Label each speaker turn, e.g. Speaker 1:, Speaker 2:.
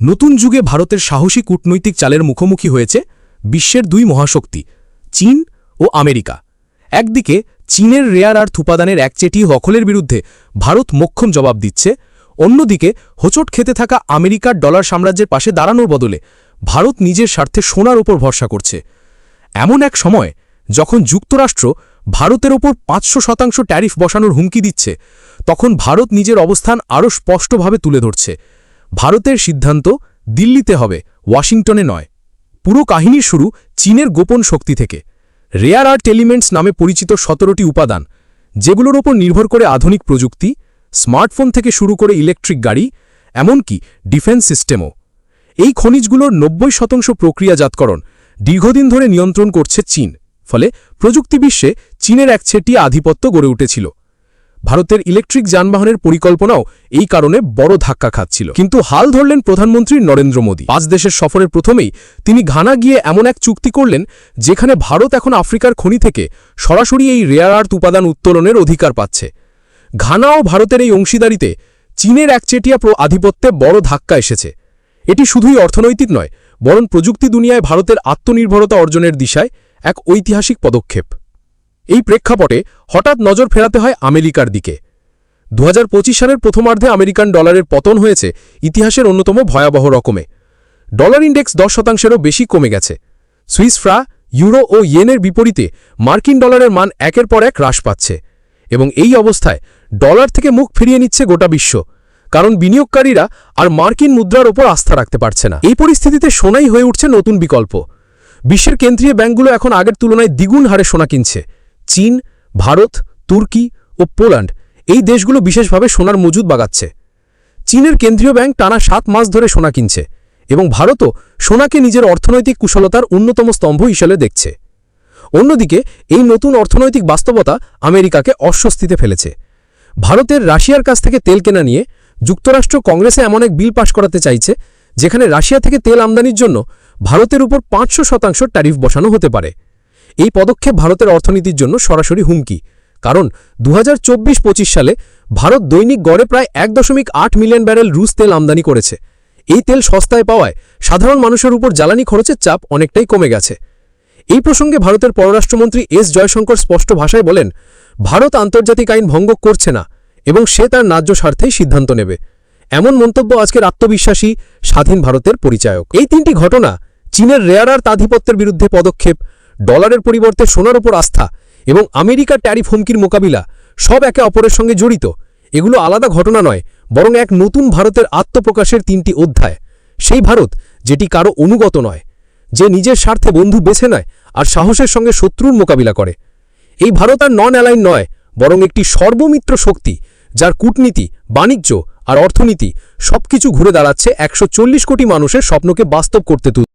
Speaker 1: নতুন যুগে ভারতের সাহসী কূটনৈতিক চালের মুখোমুখি হয়েছে বিশ্বের দুই মহাশক্তি, চীন ও আমেরিকা। একদিকে চীনের রেয়ার আর থুপাদানের একচেটি দখলের বিরুদ্ধে ভারত মোক্ষম জবাব দিচ্ছে, অন্যদিকে হোচট খেতে থাকা আমেরিকার ডলার সাম্রাজ্যের পাশে দাঁড়ানোর বদলে ভারত নিজের স্বার্থে সোনার ওপর ভরসা করছে। এমন এক সময় যখন যুক্তরাষ্ট্র ভারতের ওপর পাঁচশো শতাংশ ট্যারিফ বসানোর হুমকি দিচ্ছে, তখন ভারত নিজের অবস্থান আরও স্পষ্টভাবে তুলে ধরছে। ভারতের সিদ্ধান্ত দিল্লিতে হবে, ওয়াশিংটনে নয়। পুরো কাহিনী শুরু চীনের গোপন শক্তি থেকে। রেয়ার আর্ট এলিমেন্টস নামে পরিচিত সতেরোটি উপাদান, যেগুলোর ওপর নির্ভর করে আধুনিক প্রযুক্তি, স্মার্টফোন থেকে শুরু করে ইলেকট্রিক গাড়ি, এমনকি ডিফেন্স সিস্টেমও। এই খনিজগুলোর নব্বই শতাংশ প্রক্রিয়াজাতকরণ দীর্ঘদিন ধরে নিয়ন্ত্রণ করছে চীন, ফলে প্রযুক্তি বিশ্বে চীনের একচেটি আধিপত্য গড়ে উঠেছিল। ভারতের ইলেকট্রিক যানবাহনের পরিকল্পনাও এই কারণে বড় ধাক্কা খাচ্ছিল। কিন্তু হাল ধরলেন প্রধানমন্ত্রী নরেন্দ্র মোদী। পাঁচ দেশের সফরের প্রথমেই তিনি ঘানা গিয়ে এমন এক চুক্তি করলেন, যেখানে ভারত এখন আফ্রিকার খনি থেকে সরাসরি এই রেয়ার আর্থ উপাদান উত্তোলনের অধিকার পাচ্ছে। ঘানা ও ভারতের এই অংশীদারিতে চীনের একচেটিয়া প্র আধিপত্যে বড় ধাক্কা এসেছে। এটি শুধুই অর্থনৈতিক নয়, বরং প্রযুক্তি দুনিয়ায় ভারতের আত্মনির্ভরতা অর্জনের দিশায় এক ঐতিহাসিক পদক্ষেপ। এই প্রেক্ষাপটে হঠাৎ নজর ফেরাতে হয় আমেরিকার দিকে। দু হাজার পঁচিশ সালের প্রথমার্ধে আমেরিকান ডলারের পতন হয়েছে ইতিহাসের অন্যতম ভয়াবহ রকমে। ডলার ইন্ডেক্স দশ শতাংশেরও বেশি কমে গেছে। সুইস ফ্রা, ইউরো ও ইয়েনের বিপরীতে মার্কিন ডলারের মান একের পর এক হ্রাস পাচ্ছে এবং এই অবস্থায় ডলার থেকে মুখ ফিরিয়ে নিচ্ছে গোটা বিশ্ব, কারণ বিনিয়োগকারীরা আর মার্কিন মুদ্রার ওপর আস্থা রাখতে পারছে না। এই পরিস্থিতিতে সোনাই হয়ে উঠছে নতুন বিকল্প। বিশ্বের কেন্দ্রীয় ব্যাংকগুলো এখন আগের তুলনায় দ্বিগুণ হারে সোনা কিনছে। চীন, ভারত, তুর্কি ও পোল্যান্ড এই দেশগুলো বিশেষভাবে সোনার মজুদ বাগাচ্ছে। চীনের কেন্দ্রীয় ব্যাংক টানা সাত মাস ধরে সোনা কিনছে এবং ভারতও সোনাকে নিজের অর্থনৈতিক কুশলতার অন্যতম স্তম্ভ হিসেবে দেখছে। অন্যদিকে, এই নতুন অর্থনৈতিক বাস্তবতা আমেরিকাকে অস্বস্তিতে ফেলেছে। ভারতের রাশিয়ার কাছ থেকে তেল কেনা নিয়ে যুক্তরাষ্ট্র কংগ্রেসে এমন এক বিল পাশ করাতে চাইছে, যেখানে রাশিয়া থেকে তেল আমদানির জন্য ভারতের উপর পাঁচশো শতাংশ ট্যারিফ বসানো হতে পারে। এই পদক্ষেপ ভারতের অর্থনীতির জন্য সরাসরি হুমকি। কারণ দু হাজার সালে ভারত দৈনিক গড়ে প্রায় এক দশমিক আট মিলিয়ন ব্যারেল রুশ তেল আমদানি করেছে। এই তেল সস্তায় পাওয়ায় সাধারণ মানুষের উপর জ্বালানি খরচের চাপ অনেকটাই কমে গেছে। এই প্রসঙ্গে ভারতের পররাষ্ট্রমন্ত্রী এস জয়শঙ্কর স্পষ্ট ভাষায় বলেন, ভারত আন্তর্জাতিক আইন ভঙ্গ করছে না এবং সে তার ন্যায্য স্বার্থেই সিদ্ধান্ত নেবে। এমন মন্তব্য আজকের আত্মবিশ্বাসী স্বাধীন ভারতের পরিচায়ক। এই তিনটি ঘটনা চীনের রেয়ার আর্থ আধিপত্যের বিরুদ্ধে পদক্ষেপ ডলারের পরিবর্তে সোনার ওপর আস্থা এবং আমেরিকার ট্যারিফ হুমকির মোকাবিলা, সব একে অপরের সঙ্গে জড়িত। এগুলো আলাদা ঘটনা নয়, বরং এক নতুন ভারতের আত্মপ্রকাশের তিনটি অধ্যায়। সেই ভারত যেটি কারও অনুগত নয়, যে নিজের স্বার্থে বন্ধু বেছে নেয় আর সাহসের সঙ্গে শত্রুর মোকাবিলা করে। এই ভারত আর নন অ্যালাইন নয়, বরং একটি সর্বমিত্র শক্তি, যার কূটনীতি, বাণিজ্য আর অর্থনীতি সবকিছু ঘুরে দাঁড়াচ্ছে একশো চল্লিশ কোটি মানুষের স্বপ্নকে বাস্তব করতে তুল